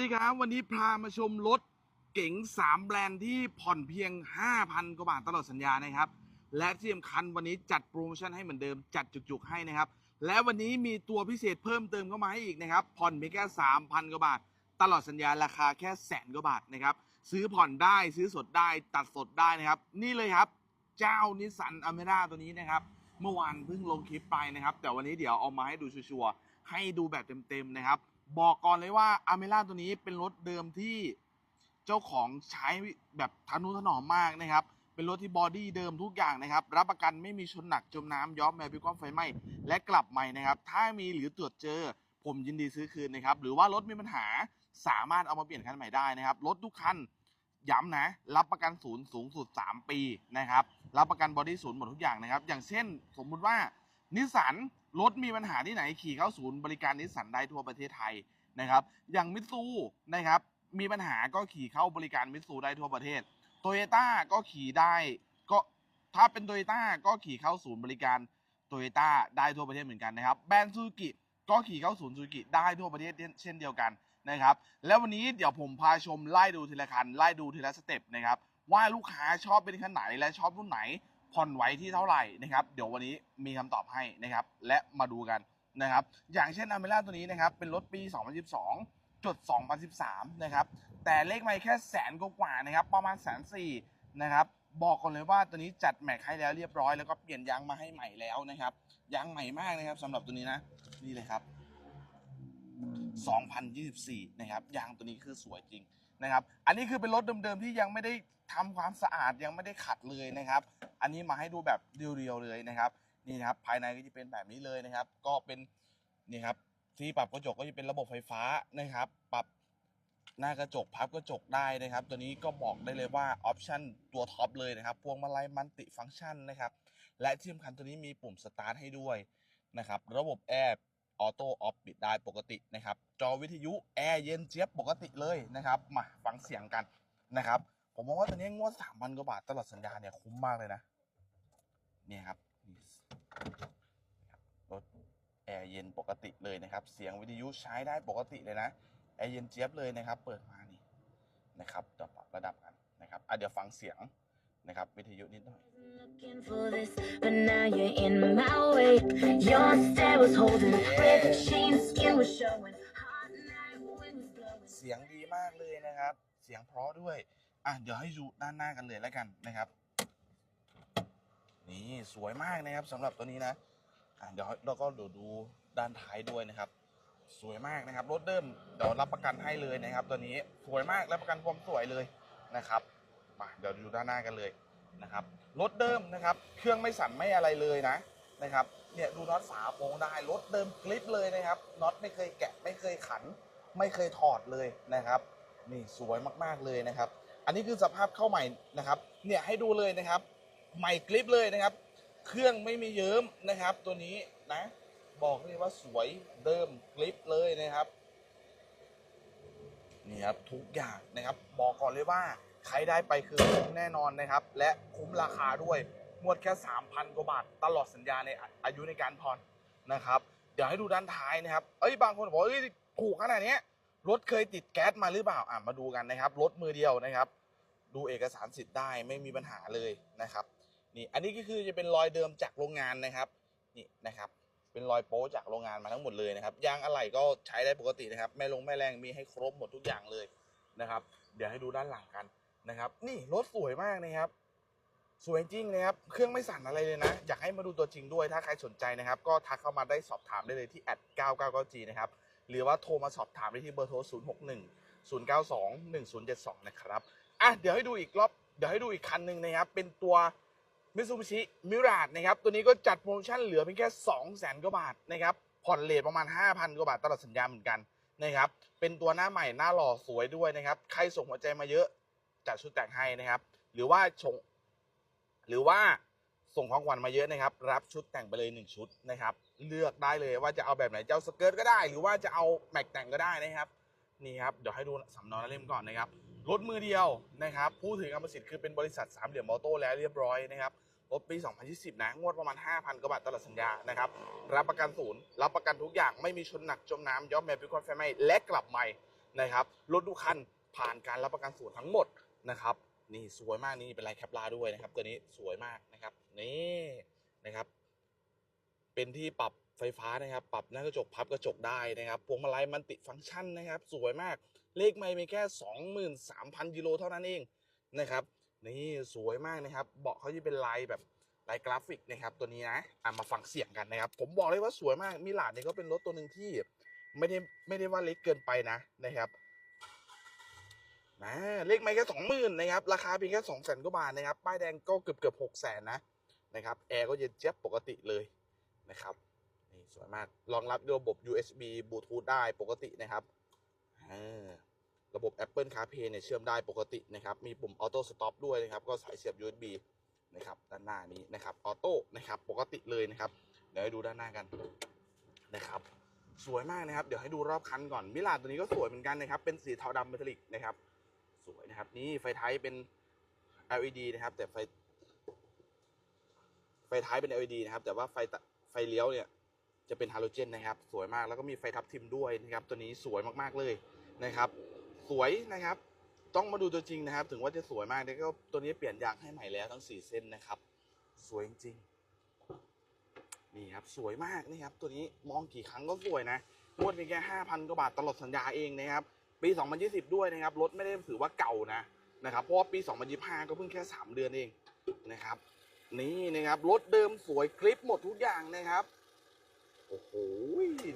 ดีครับ วันนี้พามาชมรถเก๋ง3 แบรนด์ที่ผ่อนเพียง 5,000 กว่าบาทตลอดสัญญานะครับ และที่สำคัญวันนี้จัดโปรโมชั่นให้เหมือนเดิมจัดจุกๆให้นะครับ และวันนี้มีตัวพิเศษเพิ่มเติมเข้ามาให้อีกนะครับ ผ่อนเพียงแค่ 3,000 กว่าบาท ตลอดสัญญาราคาแค่แสนกว่าบาทนะครับ ซื้อผ่อนได้ซื้อสดได้ตัดสดได้นะครับ นี่เลยครับ เจ้านิสสันอเมร่าตัวนี้นะครับ เมื่อวานเพิ่งลงคลิปไปนะครับ แต่วันนี้เดี๋ยวเอามาให้ดูชัวร์ๆให้ดูแบบเต็มๆนะครับ บอกก่อนเลยว่าอเมร่าตัวนี้เป็นรถเดิมที่เจ้าของใช้แบบทนุถนอมมากนะครับ เป็นรถที่บอดี้เดิมทุกอย่างนะครับ รับประกันไม่มีชนหนักจมน้ำย้อมแมวพิความไฟไหม้และกลับใหม่นะครับ ถ้ามีหรือตรวจเจอ ผมยินดีซื้อคืนนะครับ หรือว่ารถมีปัญหาสามารถเอามาเปลี่ยนคันใหม่ได้นะครับ รถทุกคันย้ำนะ รับประกันศูนย์สูงสุด 3 ปีนะครับ รับประกันบอดี้ศูนย์หมดทุกอย่างนะครับ อย่างเช่น สมมุติว่านิสสัน รถมีปัญหาที่ไหนขี่เข้าศูนย์บริการนิสสันได้ทั่วประเทศไทยนะครับ อย่างมิตซูนะครับมีปัญหาก็ขี่เข้าบริการมิตซูได้ทั่วประเทศโตโยต้าก็ขี่ได้ก็ถ้าเป็นโตโยต้าก็ขี่เข้าศูนย์บริการโตโยต้าได้ทั่วประเทศเหมือนกันนะครับแบรนด์ซูซูกิก็ขี่เข้าศูนย์ซูซูกิได้ทั่วประเทศเช่นเดียวกันนะครับ แล้ววันนี้เดี๋ยวผมพาชมไล่ดูทีละคันไล่ดูทีละสเต็ปนะครับว่าลูกค้าชอบเป็นคันไหนและชอบรุ่นไหน ผ่อนไหวที่เท่าไหร่นะครับ เดี๋ยววันนี้มีคำตอบให้นะครับ และมาดูกันนะครับ อย่างเช่นอเมร่าตัวนี้นะครับ เป็นรถปี 2012จด2013 นะครับ แต่เลขไม่แค่แสนกว่านะครับ ประมาณแสนสี่นะครับ บอกก่อนเลยว่าตัวนี้จัดแม็กให้แล้วเรียบร้อย แล้วก็เปลี่ยนยางมาให้ใหม่แล้วนะครับ ยางใหม่มากนะครับสำหรับตัวนี้นะ นี่เลยครับ 2024 นะครับ ยางตัวนี้คือสวยจริงนะครับ อันนี้คือเป็นรถเดิมๆที่ยังไม่ได้ ทำความสะอาดยังไม่ได้ขัดเลยนะครับ อันนี้มาให้ดูแบบเรียวๆเลยนะครับ นี่นะครับภายในก็จะเป็นแบบนี้เลยนะครับ ก็เป็นนี่ครับที่ปรับกระจกก็จะเป็นระบบไฟฟ้านะครับ ปรับหน้ากระจกพับกระจกได้นะครับ ตัวนี้ก็บอกได้เลยว่าออปชันตัวท็อปเลยนะครับพวงมาลัยมัลติฟังก์ชันนะครับ และที่สำคัญตัวนี้มีปุ่มสตาร์ทให้ด้วยนะครับ ระบบแอร์ออโต้ออฟปิดได้ปกตินะครับ จอวิทยุแอร์เย็นเจี๊ยบปกติเลยนะครับ มาฟังเสียงกันนะครับ ผมมองว่าตัวนี้งวดสามพันกว่าบาทตลอดสัญญาเนี่ยคุ้มมากเลยนะ เนี่ยครับนี่รถแอร์เย็นปกติเลยนะครับ เสียงวิทยุใช้ได้ปกติเลยนะแอร์เย็นเจี๊ยบเลยนะครับ เปิดมานี่นะครับเดี๋ยวปรับระดับกันนะครับอะเดี๋ยวฟังเสียงนะครับวิทยุนิดหน่อย Looking for this, but now you're in my way. Your stare was holding, red jeans, skin was showing. Hot night wind was blowing. เสียงดีมากเลยนะครับ เสียงเพราะด้วย อะเดี๋ยวให้ดูด้านหน้ากันเลยแล้วกันนะครับ นี่สวยมากนะครับสำหรับตัวนี้นะอะเดี๋ยวเราก็ดูดูด้านท้ายด้วยนะครับ สวยมากนะครับรถเดิมเดี๋ยวรับประกันให้เลยนะครับ ตัวนี้สวยมากรับประกันความสวยเลยนะครับมาเดี๋ยวดูด้านหน้ากันเลยนะครับรถเดิมนะครับ เครื่องไม่สั่นไม่อะไรเลยนะนะครับเนี่ยดูน็อตฝาโปรงได้รถเดิมคลิปเลยนะครับน็อตไม่เคยแกะไม่เคยขัน ไม่เคยถอดเลยนะครับ นี่สวยมากๆเลยนะครับ อันนี้คือสภาพเข้าใหม่นะครับ เนี่ยให้ดูเลยนะครับ ใหม่คลิปเลยนะครับ เครื่องไม่มีเยิ้มนะครับ ตัวนี้นะ บอกเลยว่าสวยเดิมคลิปเลยนะครับนี่ครับทุกอย่างนะครับ บอกก่อนเลยว่าใครได้ไปคือคุ้มแน่นอนนะครับ และคุ้มราคาด้วยงวดแค่ 3,000 กว่าบาท ตลอดสัญญาในอายุในการผ่อนนะครับ เดี๋ยวให้ดูด้านท้ายนะครับ เอ้ยบางคนบอกเอ้ยถูกขนาดนี้รถเคยติดแก๊สมาหรือเปล่าอะมาดูกันนะครับ รถมือเดียวนะครับ ดูเอกสารสิทธิ์ได้ไม่มีปัญหาเลยนะครับนี่อันนี้ก็คือจะเป็นรอยเดิมจากโรงงานนะครับนี่นะครับเป็นรอยโป๊จากโรงงานมาทั้งหมดเลยนะครับยางอะไหล่ก็ใช้ได้ปกตินะครับแม่ลงแม่แรงมีให้ครบหมดทุกอย่างเลยนะครับ เดี๋ยวให้ดูด้านหลังกันนะครับ นี่รถสวยมากนะครับสวยจริงนะครับ เครื่องไม่สั่นอะไรเลยนะ อยากให้มาดูตัวจริงด้วย ถ้าใครสนใจนะครับ ก็ทักเข้ามาได้สอบถามได้เลยที่แอด 999 g นะครับ หรือว่าโทรมาสอบถามได้ที่เบอร์โทร 061 092 1072 นะครับ อะเดี๋ยวให้ดูอีกรอบเดี๋ยวให้ดูอีกคันหนึ่งนะครับ เป็นตัวมิซูบิชิมิราดนะครับ ตัวนี้ก็จัดโปรโมชั่นเหลือเพียงแค่2 0 0 0 0 0กว่าบาทนะครับ ผ่อนเลทประมาณ 5,000 กว่าบาทตลอดสัญญาเหมือนกันนะครับ เป็นตัวหน้าใหม่หน้าหล่อสวยด้วยนะครับ ใครส่งหัวใจมาเยอะจัดชุดแต่งให้นะครับ หรือว่าส่งหรือว่าส่งของขวัญมาเยอะนะครับ รับชุดแต่งไปเลย 1 ชุดนะครับ เลือกได้เลยว่าจะเอาแบบไหนเจะเอาสเกิร์ตก็ได้ หรือว่าจะเอาแม็กแต่งก็ได้นะครับ นี่ครับ เดี๋ยวให้ดูสำเนาเล่มก่อนนะครับ รถมือเดียวนะครับผู้ถือกรรมสิทธิ์คือเป็นบริษัทสามเหลี่ยมมอโต้แล้วเรียบร้อยนะครับรถปี 2020 นะ งวดประมาณ 5,000 กว่าบาทตลอดสัญญา นะครับ รับประกันศูนย์ รับประกันทุกอย่าง ไม่มีชนหนักจมน้ำย้อมแมวพิคอนไฟไหม้และกลับใหม่ นะครับ รถทุกคันผ่านการรับประกันศูนย์ทั้งหมด นะครับ นี่สวยมาก นี่เป็นลายแคปลาด้วยนะครับ ตัวนี้สวยมากนะครับ นี่ นะครับ เป็นที่ปรับไฟฟ้านะครับ ปรับหน้ากระจกพับกระจกได้นะครับ พวงมาลัยมันติฟังก์ชันนะครับ สวยมาก เลขไม่มีแค่ 23,000กิโลเท่านั้นเองนะครับนี่สวยมากนะครับ เบาะเขาจะเป็นลายแบบลายกราฟิกนะครับตัวนี้นะอะมาฟังเสียงกันนะครับ ผมบอกเลยว่าสวยมากมิลานเนี่ยก็เป็นรถตัวหนึ่งที่ไม่ได้ไม่ได้ว่าเล็กเกินไปนะนะครับนะเลขไม่แค่สองหมื่นนะครับ ราคาเพียงแค่สองแสนกว่าบาทนะครับ ป้ายแดงก็เกือบเกือบหกแสนนะนะครับแอร์ก็เย็นเจี๊ยบปกติเลยนะครับนี่สวยมากรองรับระบบ USB Bluetooth ได้ปกตินะครับอ่า ระบบ Apple CarPlay เนี่ยเชื่อมได้ปกตินะครับ มีปุ่ม Auto Stop ด้วยนะครับ ก็สายเสียบ USB นะครับ ด้านหน้านี้นะครับ ออโต้นะครับ ปกติเลยนะครับ เดี๋ยวให้ดูด้านหน้ากันนะครับ สวยมากนะครับ เดี๋ยวให้ดูรอบคันก่อน มิลาตัวนี้ก็สวยเหมือนกันนะครับ เป็นสีเทาดำเมทัลลิกนะครับ สวยนะครับ นี่ไฟท้ายเป็น LED นะครับ แต่ไฟ ไฟท้ายเป็น LED นะครับ แต่ว่าไฟไฟเลี้ยวเนี่ยจะเป็นฮาโลเจนนะครับ สวยมาก แล้วก็มีไฟทับทิมด้วยนะครับ ตัวนี้สวยมากๆเลยนะครับ สวยนะครับ ต้องมาดูตัวจริงนะครับ ถึงว่าจะสวยมากแต่ก็ตัวนี้เปลี่ยนยางให้ใหม่แล้วทั้ง4เส้นนะครับ สวยจริงๆนี่ครับสวยมากนี่ครับ ตัวนี้มองกี่ครั้งก็สวยนะงวดเพียงแค่5,000กว่าบาทตลอดสัญญาเองนะครับ ปี 2020 ด้วยนะครับรถไม่ได้ถือว่าเก่านะนะครับเพราะว่าปี 2025 ก็เพิ่งแค่ 3 เดือนเองนะครับ นี่นะครับรถเดิมสวยคลิปหมดทุกอย่างนะครับ โอ้โห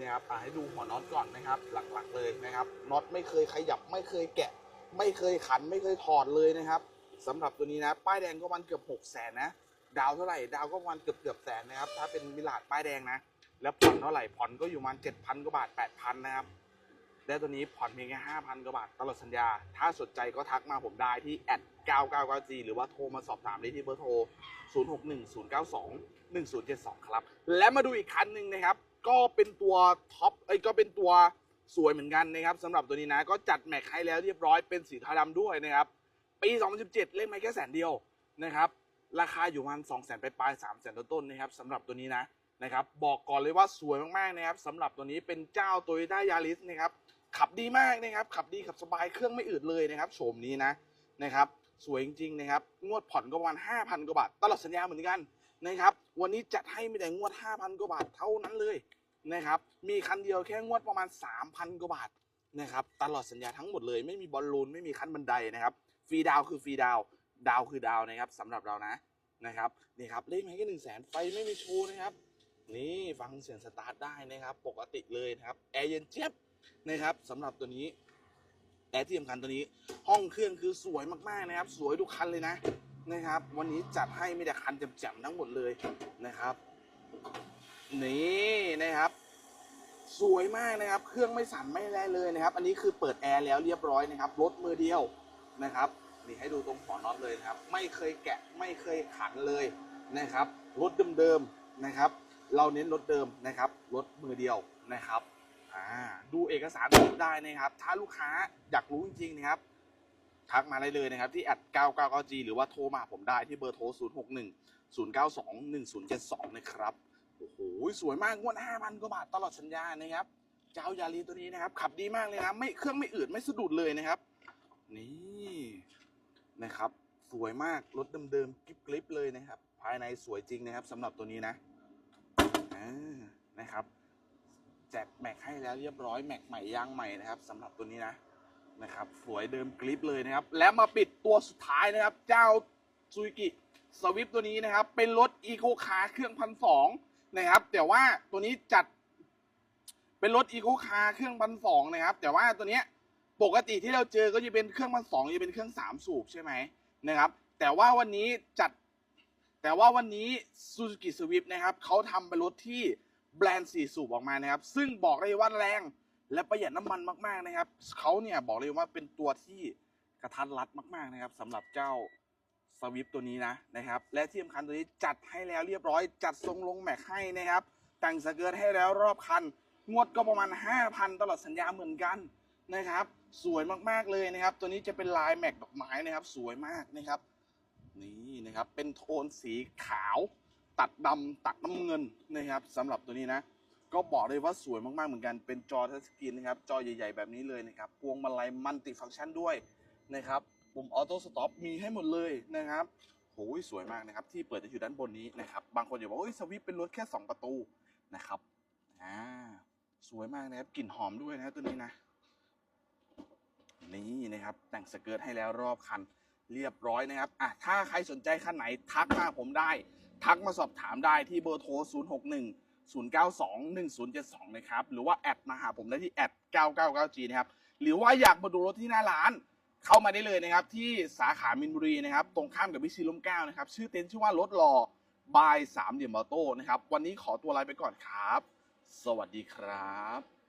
นะครับให้ดูหัวน็อตก่อนนะครับ หลักๆเลยนะครับน็อตไม่เคยขยับไม่เคยแกะ ไม่เคยขันไม่เคยถอดเลยนะครับสำหรับตัวนี้นะ ป้ายแดงก็มันเกือบ6กแสนนะ ดาวเท่าไหร่ ดาวก็มันเกือบเกือบแสนนะครับ ถ้าเป็นมิลาดป้ายแดงนะ แล้วผ่อนเท่าไหร่ผ่อนก็อยู่มันเจ็ดพันกว่าบาท8,000นะครับ และตัวนี้ผ่อนเพียงแค่5,000กว่าบาทตลอดสัญญา ถ้าสนใจก็ทักมาผมได้ที่แอด 999 g หรือว่าโทรมาสอบถามได้ที่เบอร์โทร 0610921072 ครับ และมาดูอีกคันหนึ่งนะครับ ก็เป็นตัวท็อป เอ้ย ก็เป็นตัวสวยเหมือนกันนะครับสำหรับตัวนี้นะ ก็จัดแม็กให้แล้วเรียบร้อย เป็นสีเทาดำด้วยนะครับ ปี 2017 เล่นมาแค่แสนเดียวนะครับ ราคาอยู่ประมาณ2 0 0 0 0ไปปลาย3 0 0 0 0 0ต้นๆนะครับสำหรับตัวนี้นะ นะครับบอกก่อนเลยว่าสวยมากๆนะครับสำหรับตัวนี้เป็นเจ้า t o y ย t a y ยาริสนะครับขับดีมากนะครับขับดีขับสบายเครื่องไม่อืดเลยนะครับโฉมนี้นะนะครับสวยจริงๆนะครับงวดผ่อนก็ประมาณ 5,000 กว่าบาทตลอดสัญญาเหมือนกันนะครับวันนี้จัดให้ไม่แต่งวด 5,000 กว่าบาทเท่านั้นเลยนะครับมีคันเดียวแค่งวดประมาณ 3,000 กว่าบาทนะครับตลอดสัญญาทั้งหมดเลย ไม่มีบอลลูนไม่มีคันบันไดนะครับฟรีดาวคือฟรีดาวดาวคือดาวน์นะครับสำหรับเรานะนะครับนี่ครับเลขไม่แค่หนึ่งแสนไฟไม่มีโชว์นะครับ นี่ฟังเสียงสตาร์ทได้นะครับ ปกติเลยนะครับแอร์เย็นเจี๊ยบนะครับสำหรับตัวนี้และที่สำคัญตัวนี้ห้องเครื่องคือสวยมากๆนะครับ สวยทุกคันเลยนะนะครับ วันนี้จัดให้ไม่แต่คันแจ่มๆทั้งหมดเลยนะครับนี่นะครับ สวยมากนะครับ เครื่องไม่สั่นไม่แรงเลยนะครับ อันนี้คือเปิดแอร์แล้วเรียบร้อยนะครับรถมือเดียวนะครับนี่ให้ดูตรงหัวน็อตเลยนะครับ ไม่เคยแกะไม่เคยขันเลยนะครับรถเดิมๆนะครับ เราเน้นรถเดิมนะครับรถมือเดียวนะครับดูเอกสารได้นะครับ ถ้าลูกค้าอยากรู้จริงๆนะครับทักมาได้เลยนะครับ ที่แอด 999G หรือว่าโทรมาผมได้ที่เบอร์โทร 061 092 1072 นะครับ โอ้โห สวยมากงวด 5,000 กว่าบาทตลอดสัญญานะครับ เจ้ายาลีตัวนี้นะครับ ขับดีมากเลยนะไม่เครื่องไม่อืดไม่สะดุดเลยนะครับ นี่นะครับ สวยมากรถเดิมๆกริบๆเลยนะครับ ภายในสวยจริงนะครับสำหรับตัวนี้นะ นะครับแจกแม็กให้แล้วเรียบร้อยแม็กใหม่ยางใหม่นะครับสำหรับตัวนี้นะนะครับสวยเดิมกริปเลยนะครับ และมาปิดตัวสุดท้ายนะครับ เจ้าซูกิสวิฟตัวนี้นะครับ เป็นรถอีโคคาร์เครื่องพันสองนะครับ แต่ว่าตัวนี้จัด เป็นรถอีโคคาร์เครื่องพันสองนะครับ แต่ว่าตัวเนี้ยปกติที่เราเจอก็จะเป็นเครื่องพันสองจะเป็นเครื่องสามสูบใช่ไหมนะครับ แต่ว่าวันนี้จัด แต่ว่าวันนี้ Suzuki Swift นะครับเขาทำเป็นรถที่ แบรนด์สี่สูบออกมานะครับ ซึ่งบอกเลยว่าแรง และประหยัดน้ำมันมากๆนะครับเขาเนี่ยบอกเลยว่าเป็นตัวที่กระทัดรัดมากๆนะครับสำหรับเจ้าสวิฟตัวนี้นะนะครับ และที่สำคัญตัวนี้จัดให้แล้วเรียบร้อย จัดทรงลงแม็กให้นะครับ แต่งสเกิร์ตให้แล้วรอบคัน งวดก็ประมาณ 5,000 ตลอดสัญญาเหมือนกันนะครับ สวยมากๆเลยนะครับ ตัวนี้จะเป็นลายแม็กดอกไม้นะครับ สวยมากนะครับ นี่นะครับ เป็นโทนสีขาว ตัดดำตัดน้ำเงินนะครับสำหรับตัวนี้นะ ก็บอกเลยว่าสวยมากๆเหมือนกันเป็นจอทัชสกรีนนะครับ จอใหญ่ ๆ แบบนี้เลยนะครับพวงมาลัยมัลติฟังก์ชันด้วยนะครับปุ่มออโต้สต็อปมีให้หมดเลยนะครับโอ้ยสวยมากนะครับ ที่เปิดจะอยู่ด้านบนนี้นะครับ บางคนอย่าบอกว่าเอ้ยสวิฟเป็นรถแค่ 2 ประตูนะครับอ่าสวยมากนะครับกลิ่นหอมด้วยนะครับตัวนี้นะ นี่นะครับ แต่งสเกิร์ตให้แล้วรอบคันเรียบร้อยนะครับอะถ้าใครสนใจคันไหนทักมาผมได้ ทักมาสอบถามได้ที่เบอร์โทร 061 092 1072 นะครับ หรือว่าแอดมาหาผมได้ที่แอด 999G นะครับ หรือว่าอยากมาดูรถที่หน้าร้าน เข้ามาได้เลยนะครับ ที่สาขามินบุรีนะครับ ตรงข้ามกับวิซีลมเก้านะครับ ชื่อเต็นท์ชื่อว่ารถรอบายสามเหลี่ยมมอโต้นะครับ วันนี้ขอตัวลาไปก่อนครับ สวัสดีครับ